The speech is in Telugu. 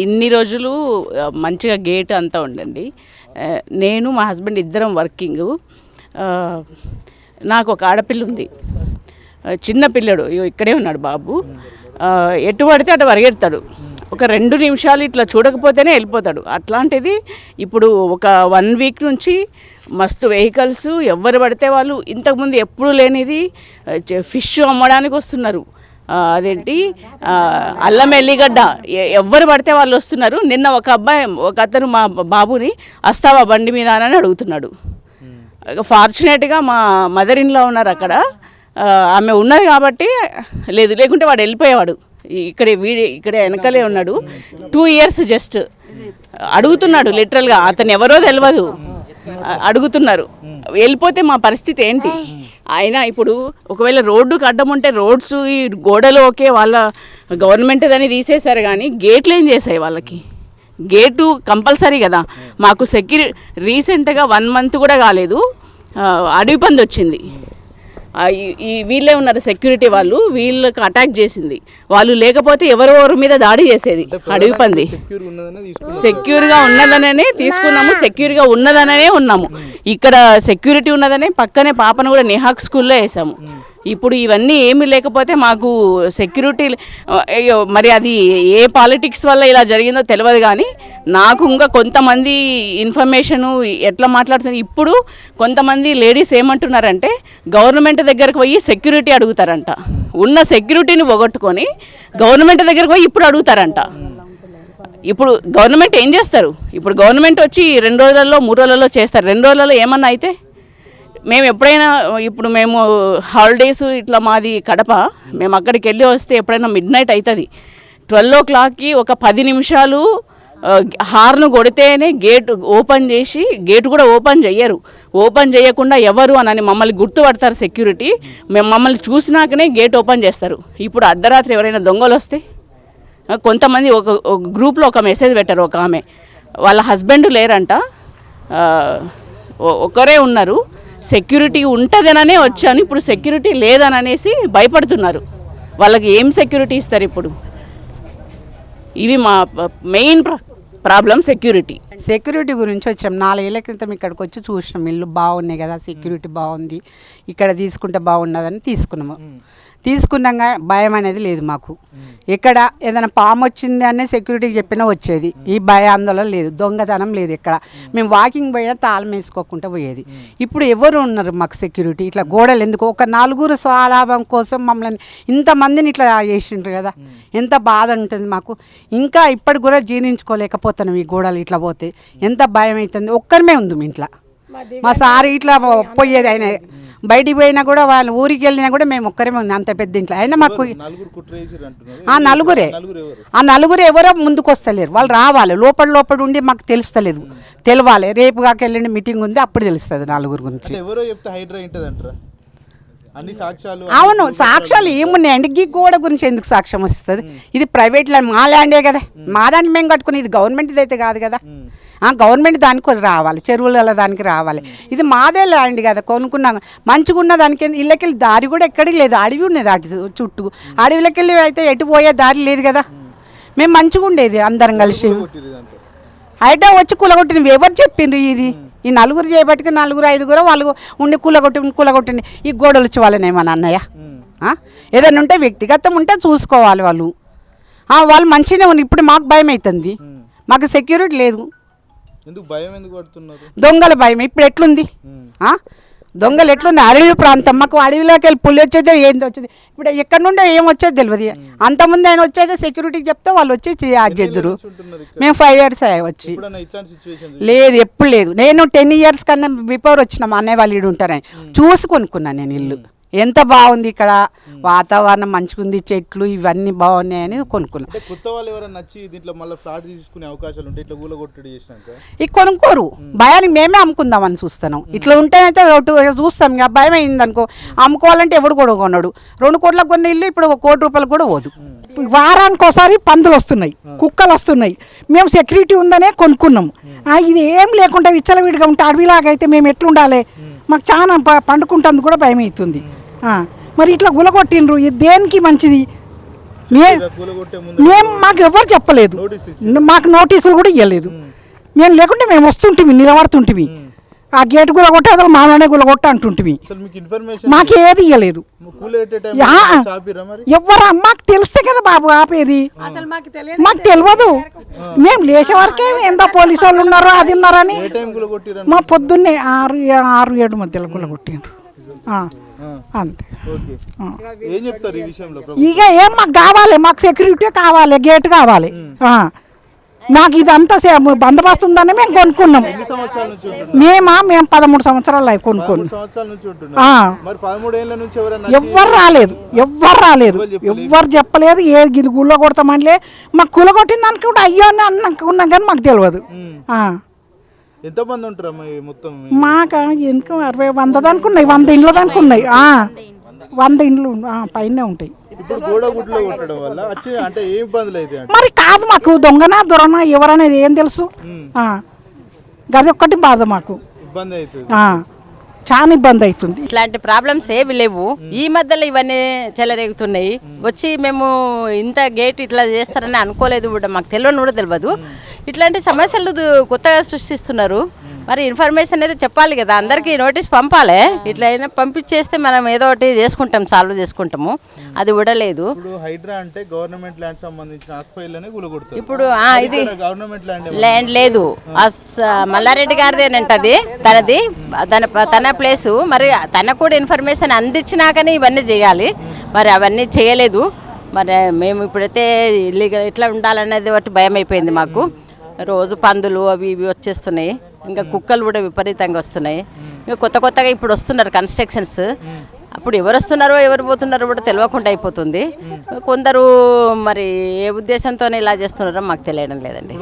ఇన్ని రోజులు మంచిగా గేట్ అంతా ఉండండి. నేను మా హస్బెండ్ ఇద్దరం వర్కింగ్. నాకు ఒక ఆడపిల్ల ఉంది చిన్న పిల్లడు. ఇక్కడే ఉన్నాడు బాబు. ఎటు పడితే అటు పరిగెడతాడు. ఒక రెండు నిమిషాలు ఇట్లా చూడకపోతేనే వెళ్ళిపోతాడు. అట్లాంటిది ఇప్పుడు ఒక వన్ వీక్ నుంచి మస్తు వెహికల్స్ ఎవరు పడితే వాళ్ళు ఇంతకుముందు ఎప్పుడు లేనిది ఫిష్ అమ్మడానికి వస్తున్నారు. అదేంటి? అల్లం ఎల్లిగడ్డ. ఎ- ఎవ్వరు పడితే వాళ్ళు వస్తున్నారు. నిన్న ఒక అబ్బాయి ఒక అతను మా బాబుని వస్తావా బండి మీద అని అడుగుతున్నాడు. ఫార్చునేట్గా మా మదర్ ఇన్లో ఉన్నారు అక్కడ. ఆమె ఉన్నది కాబట్టి లేదు లేకుంటే వాడు వెళ్ళిపోయేవాడు. ఇక్కడే వీడి ఇక్కడే వెనకలే ఉన్నాడు. టూ ఇయర్స్ జస్ట్ అడుగుతున్నాడు లిటరల్గా అతను ఎవరో తెలియదు అడుగుతున్నారు. వెళ్ళిపోతే మా పరిస్థితి ఏంటి? ఆయన ఇప్పుడు ఒకవేళ రోడ్డుకి అడ్డం ఉంటే రోడ్స్ ఈ గోడలు ఓకే వాళ్ళ గవర్నమెంట్ అని తీసేశారు కానీ గేట్లు ఏం చేసాయి వాళ్ళకి? గేటు కంపల్సరీ కదా. మాకు సెక్యూరి రీసెంట్గా వన్ మంత్ కూడా కాలేదు. అడవి పంది వచ్చింది. ఈ- వీళ్ళే ఉన్నారు సెక్యూరిటీ వాళ్ళు వీళ్ళకి అటాక్ చేసింది. వాళ్ళు లేకపోతే ఎవరెవరి మీద దాడి చేసేది. అడవి పంది. సెక్యూర్గా ఉన్నదననే తీసుకున్నాము సెక్యూర్గా ఉన్నదననే ఉన్నాము. ఇక్కడ సెక్యూరిటీ ఉన్నదనే పక్కనే పాపను కూడా నిహాక్ స్కూల్లో వేసాము. ఇప్పుడు ఇవన్నీ ఏమి లేకపోతే మాకు సెక్యూరిటీ అయ్యో మరి అది ఏ పాలిటిక్స్ వల్ల ఇలా జరిగిందో తెలియదు కానీ నాకు ఇంకా కొంతమంది ఇన్ఫర్మేషను ఎట్లా మాట్లాడుతున్నారు? ఇప్పుడు కొంతమంది లేడీస్ ఏమంటున్నారంటే గవర్నమెంట్ దగ్గరకు పోయి సెక్యూరిటీ అడుగుతారంట. ఉన్న సెక్యూరిటీని పోగొట్టుకొని గవర్నమెంట్ దగ్గరకు పోయి ఇప్పుడు అడుగుతారంట. ఇప్పుడు గవర్నమెంట్ ఏం చేస్తారు? ఇప్పుడు గవర్నమెంట్ వచ్చి రెండు రోజులలో మూడు రోజులలో చేస్తారు. రెండు రోజులలో ఏమన్నా అయితే మేము ఎప్పుడైనా ఇప్పుడు మేము హాలిడేస్ ఇట్లా మాది కడప మేము అక్కడికి వెళ్ళి వస్తే ఎప్పుడైనా మిడ్ నైట్ అవుతుంది ట్వెల్వ్ ఓ క్లాక్కి ఒక పది నిమిషాలు హార్న్ కొడితేనే గేట్ ఓపెన్ చేసి గేట్ కూడా ఓపెన్ చేయరు ఓపెన్ చేయకుండా ఎవరు అని మమ్మల్ని గుర్తుపడతారు సెక్యూరిటీ మేము మమ్మల్ని చూసినాకనే గేట్ ఓపెన్ చేస్తారు. ఇప్పుడు అర్ధరాత్రి ఎవరైనా దొంగలు వస్తే కొంతమంది ఒక ఒక గ్రూప్లో ఒక మెసేజ్ పెట్టారు ఒక ఆమె. వాళ్ళ హస్బెండ్ లేరంట. ఒకరే ఉన్నారు. సెక్యూరిటీ ఉంటుందననే వచ్చాను. ఇప్పుడు సెక్యూరిటీ లేదని అనేసి భయపడుతున్నారు. వాళ్ళకి ఏం సెక్యూరిటీ ఇస్తారు ఇప్పుడు? ఇవి మా మెయిన్ ప్రాబ్లం సెక్యూరిటీ. సెక్యూరిటీ గురించి వచ్చాం. నాలుగేళ్ళ క్రితం ఇక్కడికి వచ్చి చూసినాం. ఇల్లు బాగున్నాయి కదా సెక్యూరిటీ బాగుంది. ఇక్కడ తీసుకుంటే బాగున్నదని తీసుకున్నాము. తీసుకున్నాక భయం అనేది లేదు మాకు. ఇక్కడ ఏదైనా పాము వచ్చింది అనే సెక్యూరిటీకి చెప్పినా వచ్చేది. ఈ భయ ఆందోళన లేదు దొంగతనం లేదు ఇక్కడ. మేము. వాకింగ్ పోయినా తాళం వేసుకోకుండా పోయేది. ఇప్పుడు ఎవరు ఉన్నారు మాకు సెక్యూరిటీ ఇట్లా గోడలు ఎందుకు? ఒక నలుగురు స్వలాభం కోసం మమ్మల్ని ఇంతమందిని ఇట్లా చేసిండ్రు కదా. ఎంత బాధ ఉంటుంది మాకు. ఇంకా ఇప్పటికి కూడా జీర్ణించుకోలేకపోతున్నాం ఈ గోడలు ఇట్లా పోతే. ఎంత భయం అవుతుంది? ఒక్కరిమే ఉంది మీ ఇంట్లో. మా సార్ ఇట్లా పోయేది ఆయన. బయటికి పోయినా కూడా వాళ్ళు ఊరికి వెళ్ళినా కూడా మేము ఒక్కరేమే ఉంది అంత పెద్ద ఇంట్లో. అయినా మాకు ఆ నలుగురే. ఆ నలుగురు ఎవరో ముందుకు వస్తలేరు. వాళ్ళు రావాలి. లోపల లోపల ఉండి మాకు తెలుస్తలేదు. తెలవాలి. రేపు కాక వెళ్ళిన మీటింగ్ ఉంది అప్పుడు తెలుస్తుంది నలుగురు గురించి. అంటే ఎవరో చెప్తే హైడ్రా ఏంటది అంటారా అన్ని సాక్ష్యాలు అవును సాక్ష్యాలు ఏమున్నాయండి గీ గోడ గురించి ఎందుకు సాక్ష్యం వస్తుంది? ఇది ప్రైవేట్ ల్యాండ్ మా ల్యాండే కదా. మా దాన్ని మేము కట్టుకుని ఇది గవర్నమెంట్ అయితే కాదు కదా. గవర్నమెంట్ దానికి రావాలి చెరువుల దానికి రావాలి. ఇది మాదే ల్యాండ్ కదా కొనుక్కున్నాం మంచిగా ఉన్న దానికి ఇళ్ళకెళ్ళి దారి కూడా ఎక్కడికి లేదు అడవి ఉన్నది అటు చుట్టూ. అడవిలోకి వెళ్ళి అయితే ఎటు పోయే దారి లేదు కదా. మేము. మంచిగా ఉండేది అందరం కలిసి. హైడ్రా వచ్చి కూలగొట్టినవి ఎవరు చెప్పిండ్రు ఇది? ఈ నలుగురు చేయబట్టుకు నలుగురు ఐదుగురు వాళ్ళు ఉండి కూలగొట్టి కూలగొట్టింది ఈ గోడలు వచ్చి వాళ్ళని ఏమన్నా అన్నయ్య? ఏదైనా ఉంటే వ్యక్తిగతం ఉంటే చూసుకోవాలి వాళ్ళు. వాళ్ళు మంచిగానే ఉన్నారు. ఇప్పుడు మాకు భయం అవుతుంది మాకు సెక్యూరిటీ లేదు. ఎందుకు భయం ఎందుకు పడుతున్నారు? దొంగల భయం. ఇప్పుడు ఎట్లుంది? ఆ? దొంగలు ఎట్లుంది? అడవి ప్రాంతం. మాకు అడవిలోకి వెళ్ళి పులి వచ్చేదే ఏంది వచ్చేది? ఇప్పుడు ఎక్కడి నుండి ఏం వచ్చేది తెలియదు అంతకుముందు ఆయన వచ్చేదే సెక్యూరిటీకి చెప్తే వాళ్ళు వచ్చి చేద్దరు. మేము ఫైవ్ ఇయర్స్ వచ్చి. లేదు ఎప్పుడు లేదు. నేను టెన్ ఇయర్స్ కన్నా బిఫోర్ వచ్చిన మా అన్నయ్య వాళ్ళు ఈడు ఉంటారని చూసి కొనుక్కున్నాను నేను ఇల్లు. ఎంత బాగుంది ఇక్కడ? వాతావరణం మంచిగా ఉంది చెట్లు ఇవన్నీ బాగున్నాయని కొత్త వాళ్ళు ఎవరైనా నచ్చి దీంట్లో మళ్ళీ ఫ్లాట్ తీసుకునే అవకాశాలు ఉంటాయి ఇట్లా ఊళ్ళో కొట్టడి చేసినాక? ఇక కొనుక్కోరు. భయానికి మేమే అమ్ముకుందామని చూస్తాను ఇట్లా ఉంటేనైతే ఒకటి చూస్తాం. ఇక భయం అయింది అనుకో అమ్ముకోవాలంటే ఎవడు కూడా కొనడు. రెండు కోట్లకు కొన్న ఇల్లు ఇప్పుడు ఒక కోటి రూపాయలు కూడా పోదు. వారానికి ఒకసారి పందులు వస్తున్నాయి కుక్కలు వస్తున్నాయి. మేము సెక్యూరిటీ ఉందనే కొనుక్కున్నాం. ఇది ఏం లేకుండా విచ్చలవిడిగా ఉంటే అడవిలాగా అయితే మేము ఎట్లుండాలి? మాకు చాలా పండుకుంటుంది కూడా భయం అవుతుంది మరి ఇట్లా గులగొట్టిండ్రు ఇది దేనికి మంచిది? మేము మాకు ఎవరు చెప్పలేదు. మాకు నోటీసులు కూడా ఇవ్వలేదు మేము. లేకుంటే మేము వస్తుంటిమి నిలబడుతుంటిమి. ఆ గేట్ గుల కొట్టి అసలు మాలోనే గుల కొట్ట అసలు మీకు ఇన్ఫర్మేషన్ మాకు ఏది ఇవ్వలేదు ఎవరు మాకు తెలిస్తే కదా బాబు ఆపేది. మాకు తెలియదు మేము. లేచే వరకే ఎంతో పోలీసు వాళ్ళు ఉన్నారు అది ఉన్నారని మా పొద్దున్నే ఆరు ఆరు ఏడు మధ్యలో గుల కొట్టిండ్రు ఆ, అంతే? ఇక ఏం మాకు కావాలి? మాకు సెక్యూరిటీ కావాలి గేట్ కావాలి. మాకు ఇదంతా బందోబస్తు ఉందని మేము కొనుక్కున్నాం. మేమా? మేము పదమూడు సంవత్సరాలు అయి కొనుక్కోను మూడు సంవత్సరాల నుంచి ఆ. ఉంటున్నారు మరి పదమూడేళ్ళ నుంచి ఎవరైనా ఎవ్వరు రాలేదు. ఎవ్వరు రాలేదు. ఎవ్వరు చెప్పలేదు. ఏ గిది గుళ్ళ కొడతామనిలే. మాకు కుల కొట్టింది దానికి కూడా అయ్యో అని అనుకున్నాం కానీ మాకు తెలియదు. ఆ. ఎంతమంది మొత్తం? మాక ఎందుకు? అరవై వంద అనుకున్నాయి వంద ఇండ్లు అనుకున్నాయి ఆ. వంద ఇండ్లు పైనే ఉంటాయి. ఇప్పుడు గోడ గుడ్లో కొట్టడం వల్ల వచ్చి అంటే ఏం ఇబ్బందులు అయితే అంటే మరి కాదు మాకు దొంగనా దొరనా ఎవరనేది ఏం తెలుసు. గది ఒక్కటి బాధ మాకు. ఇబ్బంది అవుతుంది. చాలా ఇబ్బంది అవుతుంది. ఇట్లాంటి ప్రాబ్లమ్స్ ఏవి లేవు. ఈ మధ్యలో ఇవన్నీ చెలరేగుతున్నాయి. వచ్చి మేము ఇంత గేట్ ఇట్లా చేస్తారని అనుకోలేదు కూడా. మాకు తెలియని కూడా తెలియదు. ఇట్లాంటి సమస్యలు కొత్తగా సృష్టిస్తున్నారు. మరి ఇన్ఫర్మేషన్ అయితే చెప్పాలి కదా. అందరికీ నోటీస్ పంపాలి. ఇట్లా అయినా పంపించేస్తే మనం ఏదో ఒకటి చేసుకుంటాం సాల్వ్ చేసుకుంటాము. అది కూడా లేదు ఇప్పుడు హైడ్రా అంటే గవర్నమెంట్ ల్యాండ్ సంబంధించిన ఇప్పుడు ఆ, ఇది గవర్నమెంట్ ల్యాండ్ లేదు. మల్లారెడ్డి గారిదేనంటది తనది తన తన ప్లేసు. మరి తనకు కూడా ఇన్ఫర్మేషన్ అందించినాకనే ఇవన్నీ చేయాలి. మరి అవన్నీ చేయలేదు. మరి మేము ఇప్పుడైతే ఇల్లీగల్ ఎట్లా ఉండాలనేది ఒకటి భయం అయిపోయింది మాకు రోజు పందులు అవి ఇవి వచ్చేస్తున్నాయి. ఇంకా కుక్కలు కూడా విపరీతంగా వస్తున్నాయి. ఇంకా కొత్త కొత్తగా ఇప్పుడు వస్తున్నారు కన్స్ట్రక్షన్స్ అప్పుడు ఎవరు వస్తున్నారో ఎవరు పోతున్నారో కూడా తెలియకుండా అయిపోతుంది. కొందరు మరి ఏ ఉద్దేశంతోనే ఇలా చేస్తున్నారో మాకు తెలియడం లేదండి.